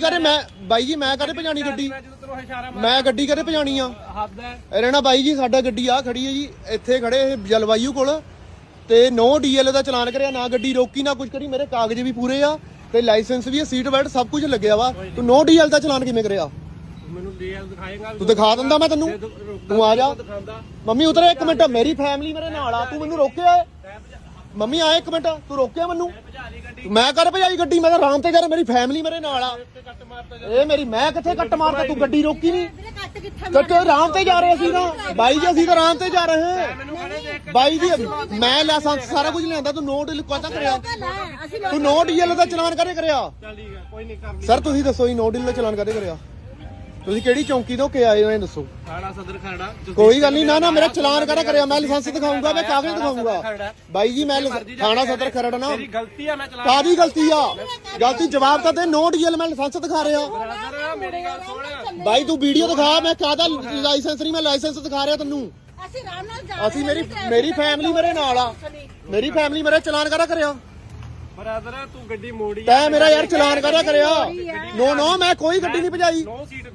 ਕਰੇ ਮੈਂ ਬਾਈ ਜੀ ਮੈਂ ਕਦੇ ਭਜਾਣੀ ਗੱਡੀ? ਮੈਂ ਜਦੋਂ ਤੈਨੂੰ ਇਸ਼ਾਰਾ ਮਾਰ ਮੈਂ ਗੱਡੀ ਕਦੇ ਭਜਾਣੀ ਆ? ਹੱਦ ਹੈ ਇਹ ਰਹਿਣਾ ਬਾਈ ਜੀ ਸਾਡਾ ਗੱਡੀ ਆ ਖੜੀ ਹੈ ਜੀ ਇੱਥੇ ਖੜੇ ਇਹ ਜਲਵਾਯੂ ਕੋਲ। ਤੇ ਨੋ ਡੀਐਲ ਦਾ ਚਲਾਨ ਕਰਿਆ ਨਾ ਗੱਡੀ ਰੋਕੀ ਨਾ ਕੁਝ ਕਰੀ ਮੇਰੇ ਕਾਗਜ਼ ਵੀ ਪੂਰੇ ਆ ਤੇ ਲਾਇਸੈਂਸ ਵੀ ਹੈ ਸੀਟ ਬੈਲਟ ਸਭ ਕੁਝ ਲੱਗਿਆ ਵਾ। ਤੂੰ ਨੋ ਡੀਐਲ ਦਾ ਚਲਾਨ ਕਿਵੇਂ ਕਰਿਆ? ਮੈਨੂੰ ਡੀਐਲ ਦਿਖਾਏਗਾ ਤੂੰ ਦਿਖਾ ਦਿੰਦਾ ਮੈਂ ਤੈਨੂੰ? ਤੂੰ ਆ ਜਾ। ਮੰਮੀ ਉਤਰ ਇੱਕ ਮਿੰਟ ਮੇਰੀ ਫੈਮਿਲੀ ਮੇਰੇ ਨਾਲ ਆ ਤੂੰ ਮੈਨੂੰ ਰੋਕਿਆ? ਮੰਮੀ ਆ ਇੱਕ ਮਿੰਟ ਤੂੰ ਰੋਕਿਆ ਮੈਨੂੰ? ਮੈਂ ਕਰ ਭਜਾਈ ਗੱਡੀ ਮੈਂ ਤਾਂ ਆਰਾਮ ਤੇ ਜਾ ਰਿਹਾ ਮੇਰੀ ਫੈਮਿਲੀ ਮੇਰੇ ਨਾਲ ਆ। ਇਹ ਮੇਰੀ ਮੈਂ ਕਿੱਥੇ ਕੱਟ ਮਾਰਦਾ ਤੂੰ ਗੱਡੀ ਰੋਕੀ ਨਹੀਂ? ਕੱਟ ਕਿੱਥੇ ਕੱਟੇ ਆਰਾਮ ਤੇ ਜਾ ਰਹੇ ਸੀ ਨਾ ਬਾਈ ਜੀ ਅਸੀਂ ਤਾਂ ਆਰਾਮ ਤੇ ਜਾ ਰਹੇ ਹਾਂ। ਮੈਨੂੰ ਖੜੇ ਦੇਖ ਬਾਈ ਜੀ ਮੈਂ ਲਾਇਸੈਂਸ ਸਾਰਾ ਕੁਝ ਲਿਆਂਦਾ ਤੂੰ ਨੋਟ ਤਾਂ ਕਰਿਆ। ਅਸੀਂ ਤੂੰ ਨੋਟ ਡੀਐਲ ਦਾ ਚਲਾਨ ਕਰੇ ਕਰਿਆ? ਚੱਲ ਠੀਕ ਹੈ ਕੋਈ ਨਹੀਂ ਕਰ ਲਈ। ਸਰ ਤੁਸੀਂ ਦੱਸੋ ਜੀ ਨੋਟ ਡੀਐਲ ਦਾ ਚਲਾਨ ਕਰੇ ਕਰਿਆ? ਤੁਸੀਂ ਕਿਹੜੀ ਚੌਂਕੀ ਤੋਂ ਕਿ ਆਏ ਹੋ ਇਹ ਦੱਸੋ। ਖਾੜਾ ਸਦਰ ਖੜਾ। ਕੋਈ ਗੱਲ ਨਹੀਂ ਨਾ ਨਾ ਮੇਰਾ ਚਲਾਨ ਕਰਾ ਕਰਿਆ ਮੈਂ ਲਾਇਸੈਂਸ ਦਿਖਾਉਂਗਾ ਮੈਂ ਕਾਗਜ਼ ਦਿਖਾਉਂਗਾ ਬਾਈ ਜੀ ਮੈਂ ਥਾਣਾ ਸਦਰ ਖਰੜ ਨਾ। ਤੇਰੀ ਗਲਤੀ ਆ ਮੈਂ ਚਲਾ ਕਾਦੀ ਗਲਤੀ ਆ? ਗਲਤੀ ਜਵਾਬ ਤਾਂ ਦੇ ਨੋਟ ਡੀਐਲ ਮੈਂ ਲਾਇਸੈਂਸ ਦਿਖਾ ਰਿਹਾ। ਬ੍ਰਦਰ ਮੇਰੀ ਗੱਲ ਸੁਣ। ਬਾਈ ਤੂੰ ਵੀਡੀਓ ਦਿਖਾ ਮੈਂ ਕਾਹਦਾ ਲਾਇਸੈਂਸ ਨਹੀਂ ਮੈਂ ਲਾਇਸੈਂਸ ਦਿਖਾ ਰਿਹਾ ਤੈਨੂੰ। ਅਸੀਂ ਆਰਾਮ ਨਾਲ ਜਾ ਅਸੀਂ ਮੇਰੀ ਮੇਰੀ ਫੈਮਿਲੀ ਮੇਰੇ ਨਾਲ ਆ। ਮੇਰੀ ਫੈਮਿਲੀ ਮੇਰੇ ਚਲਾਨ ਕਰਾ ਕਰਿਆ? ਬ੍ਰਦਰ ਤੂੰ ਗੱਡੀ ਮੋੜੀ ਤੈਂ ਮੇਰਾ ਯਾਰ ਚਲਾਨ ਕਰਾ ਕਰਿਆ। ਨੋ ਨੋ ਮੈਂ ਕੋਈ ਗੱਡੀ ਨਹੀਂ ਭਜਾਈ।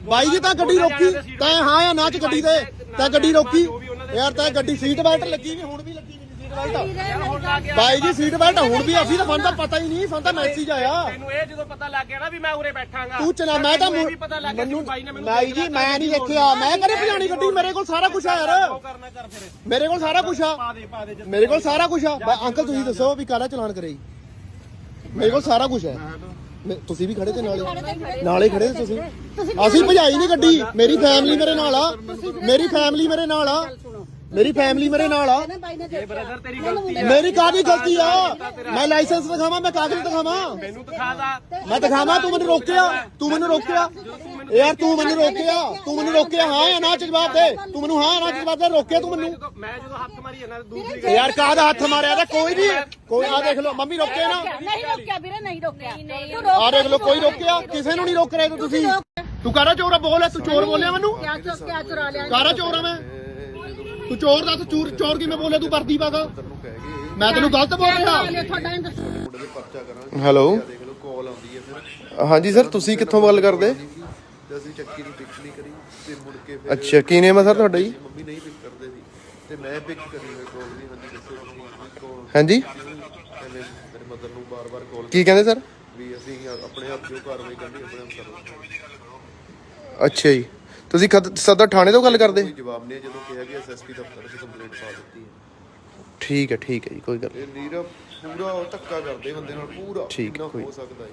ਬਾਈ ਜੀ ਤਾਂ ਗੱਡੀ ਰੋਕੀ। ਤੈਂ ਹਾਂ ਜਾਂ ਨਾ ਚ ਗੱਡੀ ਤੇ ਤੈਂ ਗੱਡੀ ਰੋਕੀ। ਯਾਰ ਤੈਂ ਗੱਡੀ ਸੀਟ ਬੈਲਟ ਲੱਗੀ ਵੀ ਹੁਣ ਵੀ ਲੱਗੀ ਵੀ ਸੀਟ ਬੈਲਟ। ਬਾਈ ਜੀ ਸੀਟ ਬੈਲਟ ਹੁਣ ਵੀ ਅਸੀਂ ਤਾਂ ਸਾਨੂੰ ਤਾਂ ਪਤਾ ਹੀ ਨਹੀਂ ਸਾਨੂੰ ਤਾਂ ਮੈਸੇਜ ਆਇਆ। ਤੈਨੂੰ ਇਹ ਜਦੋਂ ਪਤਾ ਲੱਗ ਗਿਆ ਨਾ ਵੀ ਮੈਂ ਉਰੇ ਬੈਠਾਂਗਾ। ਤੂੰ ਚਲਾ ਮੈਂ ਤਾਂ ਮੈਨੂੰ ਬਾਈ ਮੈਨੂੰ ਜੀ ਮੈਂ ਨਹੀਂ ਦੇਖਿਆ। ਮੈਂ ਕਰੇ ਭਜਾਣੀ ਗੱਡੀ? ਮੇਰੇ ਕੋਲ ਸਾਰਾ ਕੁਝ ਆ ਯਾਰ। ਉਹ ਕਰਨਾ ਕਰ ਫਿਰ। ਮੇਰੇ ਕੋਲ ਸਾਰਾ ਕੁਝ ਆ। ਮੇਰੇ ਕੋਲ ਸਾਰਾ ਕੁਝ ਆ। ਅੰਕਲ ਤੁਸੀਂ ਦੱਸੋ ਵੀ ਕਾਹਦਾ ਚਲਾਨ ਕਰੇ ਮੇਰੇ ਕੋਲ ਸਾਰਾ ਕੁਝ ਹੈ। ਮੈਂ- ਤੁਸੀਂ ਵੀ ਖੜੇ ਤੇ ਨਾਲੇ। ਨਾਲੇ ਖੜੇ ਤੇ ਤੁਸੀਂ। ਅਸੀਂ ਭਜਾਈ ਨਹੀਂ ਗੱਡੀ। ਮੇਰੀ ਫੈਮਿਲੀ ਮੇਰੇ ਨਾਲ ਆ। ਮੇਰੀ ਫੈਮਿਲੀ ਮੇਰੇ ਨਾਲ ਆ। ਮੇਰੀ ਫੈਮਿਲੀ ਮੇਰੇ ਨਾਲ ਆ। ਬ੍ਰਦਰ ਤੇਰੀ ਗਲਤੀ ਆ ਮੇਰੀ ਕਾਹਦੀ ਗਲਤੀ ਆ। ਮੈਂ ਲਾਇਸੈਂਸ ਦਿਖਾਵਾਂ ਮੈਂ ਕਾਗਜ਼ ਦਿਖਾਵਾਂ। ਮੈਨੂੰ ਦਿਖਾ ਦਾ। ਮੈਂ ਦਿਖਾਵਾਂ ਤੂੰ ਮੈਨੂੰ ਰੋਕਿਆ। ਤੂੰ ਮੈਨੂੰ ਰੋਕਿਆ। ਯਾਰ ਤੂੰ ਮੈਨੂੰ ਰੋਕਿਆ ਤੂੰ ਮੈਨੂੰ ਰੋਕਿਆ ਹਾਂ ਜਾਂ ਨਾ ਚ ਜਵਾਬ ਦੇ। ਤੂੰ ਮੈਨੂੰ ਹਾਂ ਨਾ ਚ ਜਵਾਬ ਦੇ ਰੋਕਿਆ ਤੂੰ ਮੈਨੂੰ। ਮੈਂ ਜਦੋਂ ਹੱਥ ਮਾਰੀ ਜਾਂਦਾ ਦੂਸਰੀ ਯਾਰ ਕਾਹਦਾ ਹੱਥ ਮਾਰਿਆ? ਤਾਂ ਕੋਈ ਨਹੀਂ ਕੋਈ ਆ ਦੇਖ ਲਓ ਮੰਮੀ ਰੋਕੇ ਨਾ। ਨਹੀਂ ਰੋਕਿਆ ਵੀਰੇ ਨਹੀਂ ਰੋਕਿਆ। ਤੂੰ ਆ ਦੇਖ ਲਓ ਕੋਈ ਰੋਕਿਆ? ਕਿਸੇ ਨੂੰ ਨਹੀਂ ਰੋਕ ਰਹੇ ਤੁਸੀਂ। ਤੂੰ ਕਾਰਾ ਚੋਰਾ ਬੋਲ ਤੂੰ ਚੋਰ ਬੋਲਿਆ ਮੈਨੂੰ? ਕਿਆ ਚੁੱਕ ਕਿਆ ਚੁਰਾ ਲਿਆ? ਕਾਰਾ ਚੋਰ ਆ ਮੈਂ? ਤੂੰ ਚੋਰ ਦਾ ਤੂੰ ਚੋਰ ਚੋਰ ਕਿਵੇਂ ਬੋਲਿਆ ਤੂੰ ਵਰਦੀ ਪਾਗਾ ਮੈਂ ਤੈਨੂੰ ਗਲਤ ਬੋਲ ਰਿਹਾ। ਲਿਆ ਤੁਹਾਡਾ ਇੰਦਰ ਹੈਲੋ। ਦੇਖ ਲਓ ਕਾਲ ਆਉਂਦੀ ਹੈ ਫਿਰ ਹਾਂਜੀ ਸਰ ਤੁਸੀਂ ਕਿੱਥੋਂ ਗੱਲ ਕਰਦੇ? ਤੇ ਅਸੀਂ ਚੱਕੀ ਦੀ ਪਿਕ ਨਹੀਂ ਕਰੀ ਤੇ ਮੁੜ ਕੇ ਫਿਰ ਅੱਛਾ ਕੀ ਨੇਮ ਹੈ ਸਰ ਤੁਹਾਡਾ ਜੀ? ਮੰਮੀ ਨਹੀਂ ਪਿਕ ਕਰਦੇ ਸੀ ਤੇ ਮੈਂ ਪਿਕ ਕਰੀ ਹੋਈ ਕਾਲ ਵੀ ਹਾਂਜੀ ਦੱਸੋ ਤੁਸੀਂ ਕਾਲ ਹਾਂਜੀ। ਐਵੇਂ ਮੇਰੇ ਮਦਰ ਨੂੰ ਬਾਰ-ਬਾਰ ਕਾਲ ਕੀ ਕਹਿੰਦੇ ਸਰ? ਵੀ ਅਸੀਂ ਆਪਣੇ ਆਪ ਜੋ ਕਾਰਵਾਈ ਕਰਨੀ ਆਪਣੇ ਆਪ ਕਰੋ। ਅੱਛਾ ਜੀ। ਤੁਸੀਂ ਸਦਰ ਥਾਣੇ ਤੋਂ ਗੱਲ ਕਰਦੇ? ਕੋਈ ਜਵਾਬ ਨਹੀਂ ਹੈ, ਜਦੋਂ ਕਿਹਾ ਗਿਆ ਐਸਐਸਪੀ ਦਫ਼ਤਰ 'ਚ ਕੰਪਲੇਂਟ ਪਾ ਦਿੱਤੀ ਹੈ। ਠੀਕ ਹੈ ਠੀਕ ਹੈ ਜੀ ਕੋਈ ਗੱਲ ਇਹ ਪੂਰਾ ਧੱਕਾ ਕਰਦੇ ਬੰਦੇ ਨਾਲ ਪੂਰਾ ਠੀਕ, ਜਿੰਨਾ ਕੋਈ- ਹੋ ਸਕਦਾ ਹੈ।